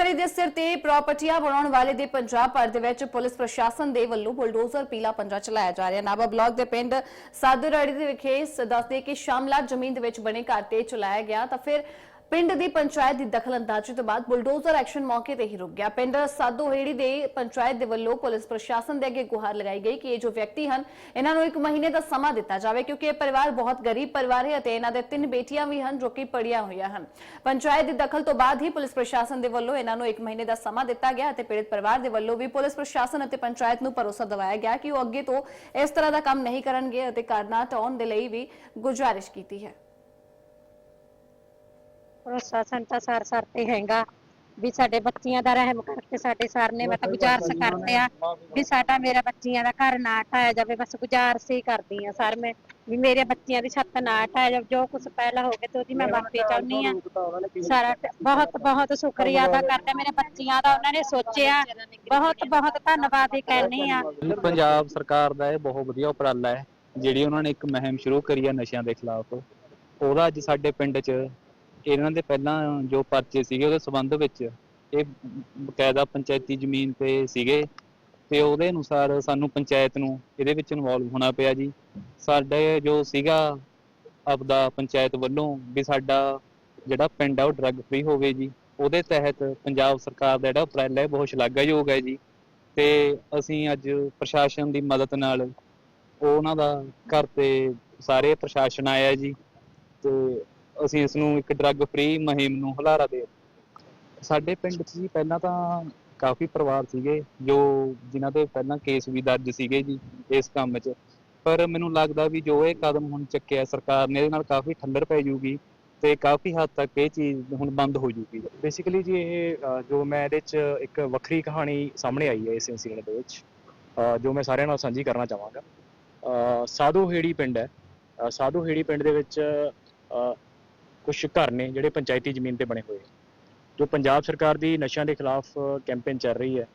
ਤਸਕਰੀ ਦੇ ਸਿਰ ਤੇ ਪ੍ਰਾਪਰਟੀਆਂ ਬਣਾਉਣ ਵਾਲੇ ਦੇ ਪੰਜਾਬ ਭਰ ਦੇ ਵਿੱਚ ਪੁਲਿਸ ਪ੍ਰਸ਼ਾਸਨ ਦੇ ਵੱਲੋਂ ਬੁਲਡੋਜ਼ਰ ਪੀਲਾ ਪੰਜਾ ਚਲਾਇਆ ਜਾ ਰਿਹਾ। ਨਾਭਾ ਬਲਾਕ ਦੇ ਪਿੰਡ ਸਾਦੂਰਾੜੀ ਦੇ ਵਿਖੇ ਦੱਸਦੇ ਕਿ ਸ਼ਾਮਲਾ ਜ਼ਮੀਨ ਦੇ ਵਿੱਚ ਬਣੇ ਘਰ ਤੇ ਚਲਾਇਆ ਗਿਆ ਤਾਂ ਫਿਰ ਪਿੰਡ ਦੀ ਪੰਚਾਇਤ ਦੀ ਦਖਲਅੰਦਾਜ਼ੀ ਤੋਂ ਬਾਅਦ ਬੁਲਡੋਜ਼ਰ ਐਕਸ਼ਨ ਮੌਕੇ ਤੇ ਹੀ ਰੁਕ ਗਿਆ। ਪਿੰਡ ਸਾਦੋਹੇੜੀ ਦੇ ਪੰਚਾਇਤ ਦੇ ਵੱਲੋਂ ਪੁਲਿਸ ਪ੍ਰਸ਼ਾਸਨ ਦੇ ਅੱਗੇ ਗੁਹਾਰ ਲਗਾਈ ਗਈ ਕਿ ਇਹ ਜੋ ਵਿਅਕਤੀ ਹਨ, ਇਹਨਾਂ ਨੂੰ ਇੱਕ ਮਹੀਨੇ ਦਾ ਸਮਾਂ ਦਿੱਤਾ ਜਾਵੇ ਕਿਉਂਕਿ ਇਹ ਪਰਿਵਾਰ ਬਹੁਤ ਗਰੀਬ ਪਰਿਵਾਰ ਹੈ ਅਤੇ ਇਹਨਾਂ ਦੇ ਤਿੰਨ ਬੇਟੀਆਂ ਵੀ ਹਨ ਜੋ ਕਿ ਪੜੀਆਂ ਹੋਈਆਂ ਹਨ। ਪੰਚਾਇਤ ਦੀ ਦਖਲ ਤੋਂ ਬਾਅਦ ਹੀ ਪੁਲਿਸ ਪ੍ਰਸ਼ਾਸਨ ਦੇ ਵੱਲੋਂ ਇਹਨਾਂ ਨੂੰ ਇੱਕ ਮਹੀਨੇ ਦਾ ਸਮਾਂ ਦਿੱਤਾ ਗਿਆ ਅਤੇ ਪੀੜਤ ਪਰਿਵਾਰ ਦੇ ਵੱਲੋਂ ਵੀ ਪੁਲਿਸ ਪ੍ਰਸ਼ਾਸਨ ਅਤੇ ਪੰਚਾਇਤ ਨੂੰ ਭਰੋਸਾ ਦਿਵਾਇਆ ਗਿਆ ਕਿ ਉਹ ਅੱਗੇ ਤੋਂ ਇਸ ਤਰ੍ਹਾਂ ਦਾ ਕੰਮ ਨਹੀਂ ਕਰਨਗੇ ਅਤੇ ਕਰਨਾ ਢਾਉਣ ਦੇ ਲਈ ਵੀ ਗੁਜ਼ਾਰਿਸ਼ ਕੀਤੀ ਹੈ। ਪ੍ਰਸ਼ਾਸਨ ਤਾਂ ਸਰ ਸਰ ਤੇ ਹੈਗਾ ਵੀ ਸਾਡੇ ਬੱਚੀਆਂ ਦਾ ਰਹਿਮ ਕਰਕੇ ਸਾਡੇ ਸਰ ਨੇ ਮਤਲਬ ਗੁਜ਼ਾਰਿਸ਼ ਕਰਦੇ ਆ ਵੀ ਸਾਡਾ ਮੇਰੇ ਬੱਚੀਆਂ ਦਾ ਘਰ ਨਾ ਢਾਇਆ ਜਾਵੇ ਬਸ ਗੁਜ਼ਾਰਿਸ਼ ਹੀ ਕਰਦੀ ਆ ਸਰ ਮੈਂ ਵੀ ਮੇਰੇ ਬੱਚੀਆਂ ਦੀ ਛੱਤ ਨਾ ਢਾਇਆ ਜਾਵੇ ਜੋ ਕੁਝ ਪਹਿਲਾਂ ਹੋ ਗਿਆ ਤੇ ਉਹਦੀ ਮੈਂ ਮਾਫੀ ਚਾਹੁੰਦੀ ਆ ਸਾਰਾ ਬਹੁਤ ਬਹੁਤ ਸ਼ੁਕਰੀਆ ਅਦਾ ਕਰਦੇ ਮੇਰੇ ਬੱਚੀਆਂ ਦਾ ਉਹਨਾਂ ਨੇ ਸੋਚਿਆ ਬਹੁਤ ਬਹੁਤ ਧੰਨਵਾਦ ਹੀ ਕਹਿੰਦੀ ਆ ਪੰਜਾਬ ਸਰਕਾਰ ਦਾ ਇਹ ਬਹੁਤ ਵਧੀਆ ਉਪਰਾਲਾ ਹੈ ਜਿਹੜੀ ਉਹਨਾਂ ਨੇ ਇੱਕ ਮੁਹਿੰਮ ਸ਼ੁਰੂ ਕਰੀ ਹੈ ਨਸ਼ਿਆਂ ਦੇ ਖਿਲਾਫ। ਉਹਦਾ ਅੱਜ ਸਾਡੇ ਪਿੰਡ 'ਚ ਇਹਨਾਂ ਦੇ ਪਹਿਲਾਂ ਜੋ ਪਰਚੇ ਸੀਗੇ ਉਹਦੇ ਸਬੰਧ ਵਿੱਚ ਇਹ ਬਕਾਇਦਾ ਪੰਚਾਇਤੀ ਜ਼ਮੀਨ ਤੇ ਸੀਗੇ ਤੇ ਉਹਦੇ ਅਨੁਸਾਰ ਸਾਨੂੰ ਪੰਚਾਇਤ ਨੂੰ ਇਹਦੇ ਵਿੱਚ ਇਨਵੋਲਵ ਹੋਣਾ ਪਿਆ ਜੀ। ਸਾਡੇ ਜੋ ਸੀਗਾ ਆਪਦਾ ਪੰਚਾਇਤ ਵੱਲੋਂ ਵੀ ਸਾਡਾ ਜਿਹੜਾ ਪਿੰਡ ਆ ਉਹ ਡਰੱਗ ਫ੍ਰੀ ਹੋਵੇ ਜੀ। ਉਹਦੇ ਤਹਿਤ ਪੰਜਾਬ ਸਰਕਾਰ ਦਾ ਜਿਹੜਾ ਉਪਰਾਲਾ ਹੈ ਬਹੁਤ ਸ਼ਲਾਘਾਯੋਗ ਹੈ ਜੀ। ਤੇ ਅਸੀਂ ਅੱਜ ਪ੍ਰਸ਼ਾਸਨ ਦੀ ਮਦਦ ਨਾਲ ਉਹਨਾਂ ਦਾ ਘਰ ਤੇ ਸਾਰੇ ਪ੍ਰਸ਼ਾਸਨ ਆਇਆ ਜੀ। ਤੇ ਅਸੀਂ ਇਸ ਨੂੰ ਇੱਕ ਡਰੱਗ ਫ੍ਰੀ ਮੁਹਿੰਮ ਨੂੰ ਹੁਲਾਰਾ ਦੇ ਸਾਡੇ ਪਿੰਡ 'ਚ ਜੀ ਪਹਿਲਾਂ ਤਾਂ ਕਾਫੀ ਪਰਿਵਾਰ ਸੀਗੇ ਜੋ ਜਿਨ੍ਹਾਂ ਦੇ ਪਹਿਲਾਂ ਕੇਸ ਵੀ ਦਰਜ ਸੀਗੇ ਜੀ ਇਸ ਕੰਮ 'ਚ। ਪਰ ਮੈਨੂੰ ਲੱਗਦਾ ਵੀ ਜੋ ਇਹ ਕਦਮ ਹੁਣ ਚੱਕਿਆ ਸਰਕਾਰ ਨੇ ਇਹਦੇ ਨਾਲ ਕਾਫੀ ਠੰਡਰ ਪੈ ਜੂਗੀ ਤੇ ਕਾਫੀ ਹੱਦ ਤੱਕ ਇਹ ਚੀਜ਼ ਹੁਣ ਬੰਦ ਹੋ ਜੂਗੀ। ਬੇਸਿਕਲੀ ਜੀ ਇਹ ਜੋ ਮੈਂ ਇਹਦੇ 'ਚ ਇੱਕ ਵੱਖਰੀ ਕਹਾਣੀ ਸਾਹਮਣੇ ਆਈ ਹੈ ਇਸ ਇਨਸੀਡੈਂਟ ਦੇ ਵਿੱਚ ਜੋ ਮੈਂ ਸਾਰਿਆਂ ਨਾਲ ਸਾਂਝੀ ਕਰਨਾ ਚਾਹਾਂਗਾ। ਅ, ਸਾਧੂ ਹੇੜੀ ਪਿੰਡ ਹੈ। ਅ, ਸਾਧੂ ਹੇੜੀ ਪਿੰਡ ਦੇ ਵਿੱਚ ਕੁਝ ਘਰ ਨੇ ਜਿਹੜੇ ਪੰਚਾਇਤੀ ਜ਼ਮੀਨ ਤੇ ਬਣੇ ਹੋਏ ਜੋ ਪੰਜਾਬ ਸਰਕਾਰ ਦੀ ਨਸ਼ਿਆਂ ਦੇ ਖਿਲਾਫ ਕੈਂਪੇਨ ਚੱਲ ਰਹੀ ਹੈ,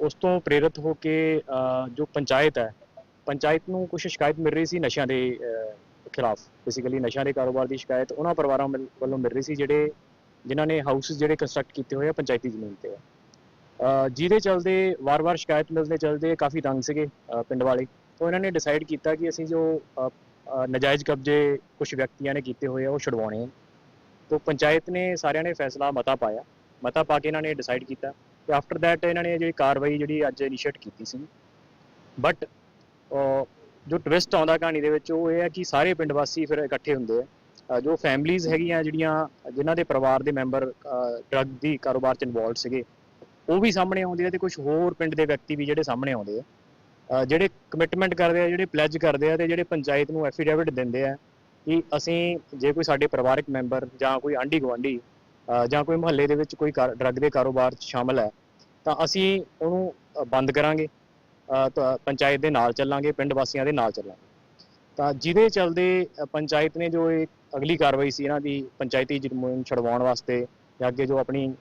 ਉਸ ਤੋਂ ਪ੍ਰੇਰਿਤ ਹੋ ਕੇ ਜੋ ਪੰਚਾਇਤ ਹੈ, ਪੰਚਾਇਤ ਨੂੰ ਕੁਝ ਸ਼ਿਕਾਇਤ ਮਿਲ ਰਹੀ ਸੀ ਨਸ਼ਿਆਂ ਦੇ ਖਿਲਾਫ। ਬੇਸਿਕਲੀ ਨਸ਼ਿਆਂ ਦੇ ਕਾਰੋਬਾਰ ਦੀ ਸ਼ਿਕਾਇਤ ਉਹਨਾਂ ਪਰਿਵਾਰਾਂ ਵੱਲ- ਵੱਲੋਂ ਮਿਲ ਰਹੀ ਸੀ, ਜਿਹੜੇ, ਜਿਨ੍ਹਾਂ ਨੇ ਹਾਊਸ ਜਿਹੜੇ ਕੰਸਟਰਕਟ ਕੀਤੇ ਹੋਏ ਆ ਪੰਚਾਇਤੀ ਜ਼ਮੀਨ ਤੇ। ਆ ਜਿਹਦੇ ਚਲਦੇ ਵਾਰ-ਵਾਰ ਸ਼ਿਕਾਇਤ ਮਿਲਦੇ ਚਲਦੇ ਕਾਫੀ ਤੰਗ ਸੀਗੇ ਪਿੰਡ ਵਾਲੇ। ਤਾਂ ਇਹਨਾਂ ਨੇ ਡਿਸਾਈਡ ਕੀਤਾ ਕਿ ਅਸੀਂ ਜੋ ਨਜਾਇਜ਼ ਕਬਜ਼ੇ ਕੁਝ ਵਿਅਕਤੀਆਂ ਨੇ ਕੀਤੇ ਹੋਏ ਆ, ਉਹ ਛੁਡਵਾਉਣੇ ਆ। ਤਾਂ ਪੰਚਾਇਤ ਨੇ ਸਾਰਿਆਂ ਨੇ ਫੈਸਲਾ ਮਤਾ ਪਾਇਆ। ਮਤਾ ਪਾ ਕੇ ਇਹਨਾਂ ਨੇ ਡਿਸਾਈਡ ਕੀਤਾ ਤੇ ਆਫਟਰ ਥੈਟ ਇਹਨਾਂ ਨੇ ਜਿਹੜੀ ਕਾਰਵਾਈ ਜਿਹੜੀ ਅੱਜ ਇਨੀਸ਼ੀਏਟ ਕੀਤੀ ਸੀ। ਬਟ ਜੋ ਟਵਿਸਟ ਆਉਂਦਾ ਕਹਾਣੀ ਦੇ ਵਿੱਚ ਉਹ ਇਹ ਹੈ ਕਿ ਸਾਰੇ ਪਿੰਡ ਵਾਸੀ ਫਿਰ ਇਕੱਠੇ ਹੁੰਦੇ ਆ। ਜੋ ਫੈਮਲੀਆਂ ਹੈਗੀਆਂ ਜਿਹੜੀਆਂ, ਜਿਨ੍ਹਾਂ ਦੇ ਪਰਿਵਾਰ ਦੇ ਮੈਂਬਰ ਡਰੱਗ ਦੀ ਕਾਰੋਬਾਰ 'ਚ ਇਨਵੋਲਡ ਸੀਗੇ, ਉਹ ਵੀ ਸਾਹਮਣੇ ਆਉਂਦੇ ਆ ਤੇ ਕੁਝ ਹੋਰ ਪਿੰਡ ਦੇ ਵਿਅਕਤੀ ਵੀ ਜਿਹੜੇ ਸਾਹਮਣੇ ਆਉਂਦੇ ਆ। ਜਿਹੜੇ ਕਮਿਟਮੈਂਟ ਕਰਦੇ ਆ, ਜਿਹੜੇ ਪਲੈਜ ਕਰਦੇ ਆ ਤੇ ਜਿਹੜੇ ਪੰਚਾਇਤ ਨੂੰ ਐਫੀਡੇਵਿਟ ਦਿੰਦੇ ਆ ਕਿ ਅਸੀਂ ਜੇ ਕੋਈ ਸਾਡੇ ਪਰਿਵਾਰਕ ਮੈਂਬਰ ਜਾਂ ਕੋਈ ਆਂਢੀ ਗੁਆਂਢੀ ਜਾਂ ਕੋਈ ਮੁਹੱਲੇ ਦੇ ਵਿੱਚ ਕੋਈ ਡਰੱਗ ਦੇ ਕਾਰੋਬਾਰ 'ਚ ਸ਼ਾਮਲ ਹੈ, ਤਾਂ ਅਸੀਂ ਉਹਨੂੰ ਬੰਦ ਕਰਾਂਗੇ। ਤਾਂ ਪੰਚਾਇਤ ਦੇ ਨਾਲ ਚੱਲਾਂਗੇ, ਪਿੰਡ ਵਾਸੀਆਂ ਦੇ ਨਾਲ ਚੱਲਾਂਗੇ। ਤਾਂ ਜਿਹਦੇ ਚਲਦੇ ਪੰਚਾਇਤ ਨੇ ਜੋ ਇਹ ਅਗਲੀ ਕਾਰਵਾਈ ਸੀ ਇਹਨਾਂ ਦੀ, ਪੰਚਾਇਤੀ ਜ਼ਮੀਨ ਛਡਵਾਉਣ ਵਾਸਤੇ ਜਾਂ ਅੱਗੇ ਜੋ ਆਪਣੀ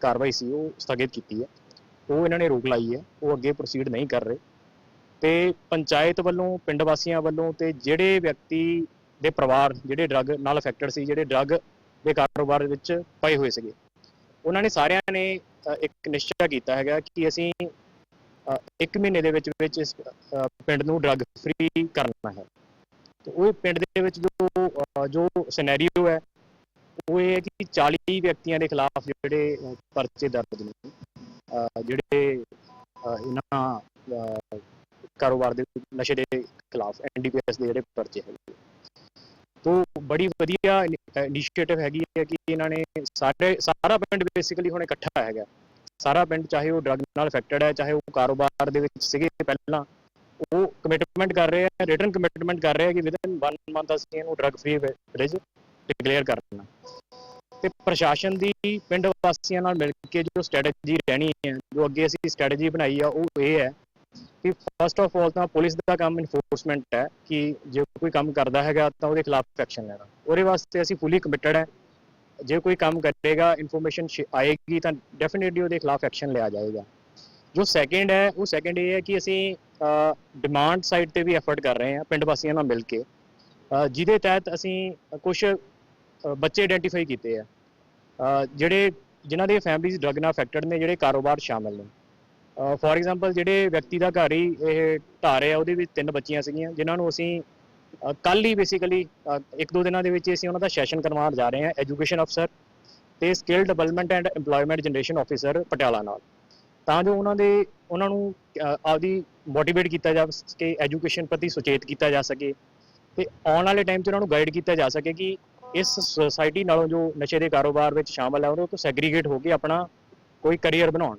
ਕਾਰਵਾਈ ਸੀ ਉਹ ਸਥਗਿਤ ਕੀਤੀ ਹੈ, ਉਹ ਇਹਨਾਂ ਨੇ ਰੋਕ ਲਾਈ ਹੈ, ਉਹ ਅੱਗੇ ਪ੍ਰੋਸੀਡ ਨਹੀਂ ਕਰ ਰਹੇ। ਤੇ ਪੰਚਾਇਤ ਵੱਲੋਂ ਪਿੰਡ ਵਾਸੀਆਂ ਵੱਲੋਂ ਤੇ ਜਿਹੜੇ ਵਿਅਕਤੀ ਦੇ ਪਰਿਵਾਰ ਜਿਹੜੇ ਡਰੱਗ ਨਾਲ ਅਫੈਕਟਡ ਸੀ ਜਿਹੜੇ ਡਰੱਗ ਦੇ ਕਾਰੋਬਾਰ ਵਿੱਚ ਪਏ ਹੋਏ ਸੀਗੇ ਉਹਨਾਂ ਨੇ ਸਾਰਿਆਂ ਨੇ ਇੱਕ ਨਿਸ਼ਚਾ ਕੀਤਾ ਹੈਗਾ ਕਿ ਅਸੀਂ ਇੱਕ ਮਹੀਨੇ ਦੇ ਵਿੱਚ ਵਿੱਚ ਇਸ ਪਿੰਡ ਨੂੰ ਡਰੱਗ ਫ੍ਰੀ ਕਰਨਾ ਹੈ। ਤੇ ਉਹ ਪਿੰਡ ਦੇ ਵਿੱਚ ਜੋ ਅ, ਜੋ ਸਿਨੈਰੀਓ ਹੈ ਉਹ ਇਹ ਹੈ ਕਿ 40 ਵਿਅਕਤੀਆਂ ਦੇ ਖਿਲਾਫ ਜਿਹੜੇ ਪਰਚੇ ਦਰਜ ਨੇ ਜਿਹੜੇ ਇਹਨਾਂ ਕਾਰੋਬਾਰ ਦੇ ਨਸ਼ੇ ਦੇ ਖਿਲਾਫ ਐਨਡੀਪੀਐਸ ਦੇ ਜਿਹੜੇ ਪਰਚੇ ਹੈਗੇ ਤੋਂ ਬੜੀ ਵਧੀਆ ਇਨੀਸ਼ੀਏਟਿਵ ਹੈਗੀ ਹੈ ਕਿ ਇਹਨਾਂ ਨੇ ਸਾਰੇ, ਸਾਰਾ ਪਿੰਡ ਬੇਸਿਕਲੀ ਹੁਣ ਇਕੱਠਾ ਹੈਗਾ। ਸਾਰਾ ਪਿੰਡ ਚਾਹੇ ਉਹ ਡਰੱਗ ਨਾਲ ਅਫੈਕਟਡ ਹੈ, ਚਾਹੇ ਉਹ ਕਾਰੋਬਾਰ ਦੇ ਵਿੱਚ ਸੀਗੇ ਪਹਿਲਾਂ, ਉਹ ਕਮਿਟਮੈਂਟ ਕਰ ਰਹੇ ਆ ਰਿਟਨ ਕਮਿਟਮੈਂਟ ਕਰ ਰਹੇ ਆ ਕਿ ਵਿਦਨ 1 ਮੰਥ ਅਸੀਂ ਇਹਨੂੰ ਡਰੱਗ ਫ੍ਰੀ ਵਿਲੇਜ ਡਿਕਲੇਅਰ ਕਰਨਾ ਤੇ ਪ੍ਰਸ਼ਾਸਨ ਦੀ ਪਿੰਡ ਵਾਸੀਆਂ ਨਾਲ ਮਿਲ ਕੇ ਜੋ ਸਟ੍ਰੈਟਜੀ ਰਹਿਣੀ ਹੈ, ਜੋ ਅੱਗੇ ਅਸੀਂ ਸਟ੍ਰੈਟਜੀ ਬਣਾਈ ਆ, ਉਹ ਇਹ ਹੈ ਕਿ ਫਸਟ ਆਫ ਆਲ ਤਾਂ ਪੁਲਿਸ ਦਾ ਕੰਮ ਇਨਫੋਰਸਮੈਂਟ ਹੈ ਕਿ ਜੇ ਕੋਈ ਕੰਮ ਕਰਦਾ ਹੈਗਾ ਤਾਂ ਉਹਦੇ ਖਿਲਾਫ ਐਕਸ਼ਨ ਲੈਣਾ। ਉਹਦੇ ਵਾਸਤੇ ਅਸੀਂ ਫੁੱਲੀ ਕਮਿਟਡ ਹੈ। ਜੇ ਕੋਈ ਕੰਮ ਕਰੇਗਾ ਇਨਫੋਰਮੇਸ਼ਨ ਆਏਗੀ ਤਾਂ ਡੈਫੀਨਿਟਲੀ ਉਹਦੇ ਖਿਲਾਫ ਐਕਸ਼ਨ ਲਿਆ ਜਾਏਗਾ। ਜੋ ਸੈਕੰਡ ਹੈ, ਉਹ ਸੈਕੰਡ ਇਹ ਹੈ ਕਿ ਅਸੀਂ ਡਿਮਾਂਡ ਸਾਈਡ ਤੇ ਵੀ ਐਫਰਟ ਕਰ ਰਹੇ ਹਾਂ, ਪਿੰਡ ਵਾਸੀਆਂ ਨਾਲ ਮਿਲ ਕੇ। ਜਿਹਦੇ ਤਹਿਤ ਅਸੀਂ ਕੁਝ ਬੱਚੇ ਆਇਡੈਂਟੀਫਾਈ ਕੀਤੇ ਆ। ਜਿਹੜੇ ਜਿਨ੍ਹਾਂ ਦੇ ਫੈਮਿਲੀਜ਼ ਡਰਗ ਨਾਲ ਅਫੈਕਟਡ ਨੇ, ਜਿਹੜੇ ਕਾਰੋਬਾਰ ਸ਼ਾਮਲ ਨੇ। ਫੋਰ ਐਗਜ਼ਾਮਪਲ ਜਿਹੜੇ ਵਿਅਕਤੀ ਦਾ ਘਰ ਹੀ ਇਹ ਢਾਹ ਆ ਉਹਦੇ ਵਿੱਚ ਤਿੰਨ ਬੱਚੀਆਂ ਸੀਗੀਆਂ, ਜਿਨ੍ਹਾਂ ਨੂੰ ਅਸੀਂ ਕੱਲ ਹੀ ਬੇਸਿਕਲੀ ਇੱਕ ਦੋ ਦਿਨਾਂ ਦੇ ਵਿੱਚ ਹੀ ਅਸੀਂ ਉਹਨਾਂ ਦਾ ਸੈਸ਼ਨ ਕਰਵਾਉਣ ਜਾ ਰਹੇ ਹਾਂ ਐਜੂਕੇਸ਼ਨ ਅਫਸਰ ਤੇ skill development and EMPLOYMENT generation officer Patiala ਨਾਲ। ਤਾਂ ਜੋ ਉਹਨਾਂ ਦੇ, ਉਹਨਾਂ ਨੂੰ ਆਪਦੀ ਮੋਟੀਵੇਟ ਕੀਤਾ ਜਾ ਸਕੇ ਐਜੂਕੇਸ਼ਨ ਪ੍ਰਤੀ ਸੁਚੇਤ ਕੀਤਾ ਜਾ ਸਕੇ ਤੇ ਆਉਣ ਵਾਲੇ ਟਾਈਮ 'ਚ ਉਹਨਾਂ ਨੂੰ ਗਾਈਡ ਕੀਤਾ ਜਾ ਸਕੇ ਕਿ ਇਸ ਸੁਸਾਇਟੀ ਨਾਲੋਂ ਜੋ ਨਸ਼ੇ ਦੇ ਕਾਰੋਬਾਰ ਵਿੱਚ ਸ਼ਾਮਲ ਹੈ ਉਹਨਾਂ ਤੋਂ ਸੈਗਰੀਗੇਟ ਹੋ ਕੇ ਆਪਣਾ ਕੋਈ ਕੈਰੀਅਰ ਬਣਾਉਣ।